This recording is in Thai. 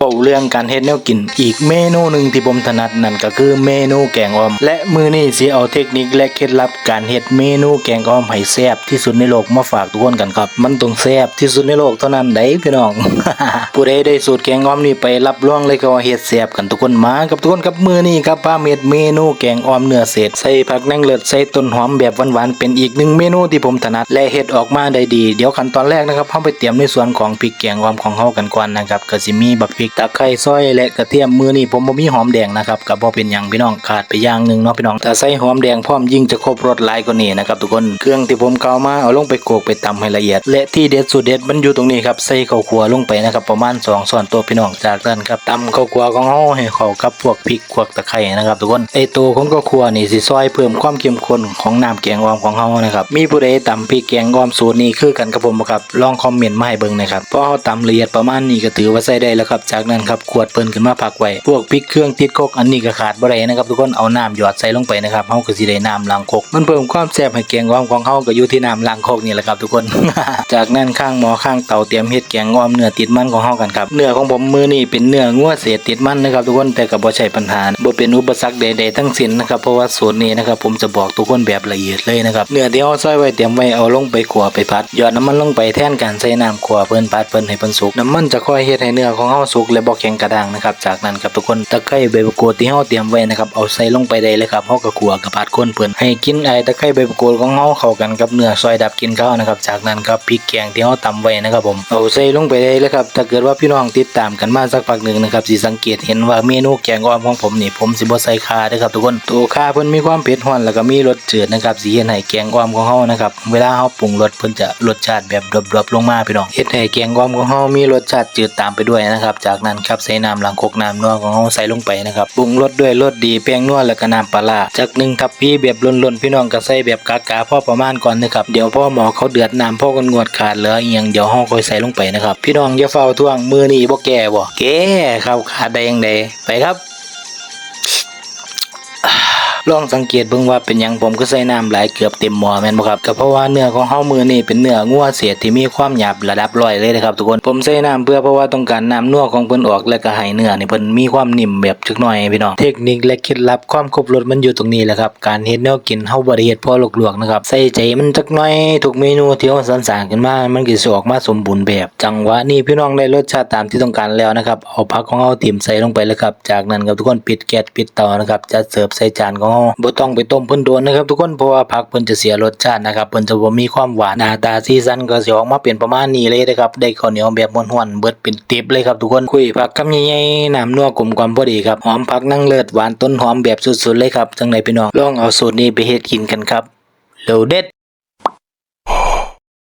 เป่าเรื่องการเฮ็ดแนวกิน อีกเมนูหนึ่งที่ผมถนัดนั่นก็คือเมนูแกงอ่อม และมือนี้สิเอาเทคนิคและเคล็ดลับการเฮ็ดเมนูแกงอ่อมให้แซ่บที่สุดในโลกมาฝากทุกคนกันครับ มันต้องแซ่บที่สุดในโลกเท่านั้นได้พี่น้อง ผู้ใดได้สูตรแกงอ่อมนี้ไปรับรองเลยก็เฮ็ดแซ่บกันทุกคนมากับทุกคนกับมือนี้ครับป้าเม็ดเมนูแกงอ่อมเนื้อเศษใส่ผักแหนงเลือดใส่ต้นหอมแบบหวานๆเป็นอีกหนึ่งเมนูที่ผมถนัดและเฮ็ดออกมาได้ดี เดี๋ยวขั้นตอนแรกนะครับเฮาไปเตรียมในส่วนของพริกแกงอ่อมของเฮากันก่อนนะครับก็สิมีบักพริกตะไคร้ซอยและกระเทียมมือนี้ผมบ่มีหอมแดงนะครับก็บ่เป็นหยังพี่น้องขาดไปอย่างหนึงเนาะพี่น้องถ้าใส่หอมแดงพร้อมยิ่งจะครบรสหลายกว่านี้นะครับทุกคนเครื่องที่ผมเกามาเอาลงไปโขกไปตำให้ละเอียด และที่เด็ดสุดเด็ดมันอยู่ตรงนี้ครับใส่ข้าวคั่วลงไปนะครับประมาณ2ช้อนต๊ะพี่น้องจากนั้นครับตำข้าวคั่วของเฮาให้เข้ากับพวกพริกพวกตะไคร้นะครับทุกคนไอตัวของข้าวคั่วนี่สิซอยเพิ่มความเข้มข้นของน้ำแกงอ่อมของเฮานะครับมีผู้ใดตำพริกแกงอ่อมสูตรนี้คือกันกับผมบ่ครับลองคอมเมนต์มาให้เบิ่งนะครับพอเฮาตำละเอียดประมาณนี้ก็ถือว่าใส่ได้แล้วครับจากนั้นครับขวดเปิ้นขึ้นมาพักไว้พวกพริกเครื่องติดคกอันนี้ก็ขาดบ่ได้นะครับทุกคนเอาน้ำหยอดใส่ลงไปนะครับเฮาก็สิได้น้ำล้างคกมันเพิ่มความแซ่บให้แกงอ่อมของเฮาก็อยู่ที่น้ำล้างคกนี่แหละครับทุกคน จากนั้นข้างหม้อข้างเตาเตรียมเฮ็ดแกงอ่อมเนื้อติดมันของเฮากันครับเนื้อของผมมือนี่เป็นเนื้องัวเศษติดมันนะครับทุกคนแต่ก็บ่ใช่ปัญหาบ่เป็นอุปสรรคใดๆทั้งสิ้นนะครับเพราะว่าสูตรนี้นะครับผมจะบอกทุกคนแบบละเอียดเลยนะครับเนื้อที่เฮาซอยไว้เตรียมไว้เอาลงไปขัวไปผัดหยอดน้ำมันลงไปแทนการใส่น้ำขัวเพิ่นผัดเพิ่นให้เพิ่นสุกน้ำมันจะค่อยเฮ็ดให้เนื้อของเฮาสุกและบ่แข็งกระด้างนะครับ จากนั้นครับทุกคนตะไคร้ใบมะกรูดที่เฮาเตรียมไว้นะครับเอาใส่ลงไปได้เลยครับเฮาก็ขัวกับผัดคนเพิ่นให้กินไอายตะไคร้ใบมะกรูดของเฮาเข้ากันกับเนื้อซอยดับกินข้าวนะครับจากนั้นครับพริกแกงที่เฮาตำไว้นะครับผมเอาใส่ลงไปได้เลยครับถ้าเกิดว่าพี่น้องติดตามกันมาสักพักหนึ่งนะครับสิสังเกตเห็นว่าเมนูแกงอ่อมของผมนี่ผมสิบ่ใส่ข่าเด้อครับทุกคนตัวข่าเพิ่นมีความเผ็ดร้อนแล้วก็มีรสจืดนะครับสิเฮ็ดให้แกงอ่อมของเฮานะครับเวลาเฮาปรุงรสเพิ่นจะรสชาติแบบดรอปๆลงมาพี่น้องเฮ็ดให้แกงอ่อมของเฮามีรสชาติจืดตามไปด้วยนะครับจากนั้นครับใส่น้ำล้างคกน้ำนัวของเขาใส่ลงไปนะครับปรุงรสด้วยรสดีแป้งนัวแล้วก็น้ำปลาจากหนึ่งทัพพี่แบบล้นๆพี่น้องก็ใส่แบบกากาพ่อประมาณก่อนนะครับเดี๋ยวพ่อหมอเขาเดือดน้ำพ่อกันงวดขาดเหลืออีหยังเดี๋ยวห้องคอยใส่ลงไปนะครับพี่น้องอย่าเฝ้าท่วงมือนี่บ่แก่บ่แก่ครับขาดได้ยังไดไปครับ ลองสังเกตเบิ่งว่าเป็นยังผมก็ใส่น้ำหลายเกือบเต็มหม้อแม่นบ่ครับก็เพราะว่าเนื้อของเฮามือนี่เป็นเนื้องัวเสียที่มีความหยาบระดับร้อยเลยนะครับทุกคนผมใส่น้ำเพื่อเพราะว่าต้องการน้ำนัวของเพิ่นออกและก็ให้เนื้อนี่เพิ่นมีความนิ่มแบบจักหน่อยพี่น้องเทคนิคและเคล็ดลับความครบรสมันอยู่ตรงนี้แหละครับการเฮ็ดแนวกินเฮาบ่ได้เฮ็ดพอลวกๆนะครับใส่ใจมันจักหน่อยทุกเมนูที่เฮาสรรสร้างขึ้นมามันก็สิออกมาสมบูรณ์แบบ จังหวะนี้พี่น้องได้รสชาติตามที่ต้องการแล้วนะครับเอาผักของเฮาติ่มใส่ลงไปเลยครับจากนั้นครับทุกคนปิดแก๊สปิดเตานะครับจะเสิร์ฟใส่จานของาบ่ต้องไปต้มเพิ่นโดนนะครับทุกคนเพราะว่าผักเพิ่นจะเสียรสชาตินะครับเพิ่นจะบ่มีความหวานหน้าตาซีซันก็สิออกมาเป็นประมาณนี้เลยนะครับได้ข้าวเหนียวแบบม้วนๆเบิดเป็นติบเลยครับทุกคนคุยผักคำใหญ่ๆน้ำนัวกลมกล่อมพอดีครับหอมผักนั่งเลิศหวานต้นหอมแบบสุดๆเลยครับจังไดพี่น้องลองเอาสูตรนี้ไปเฮ็ดกินกันครับเร็วเด็ด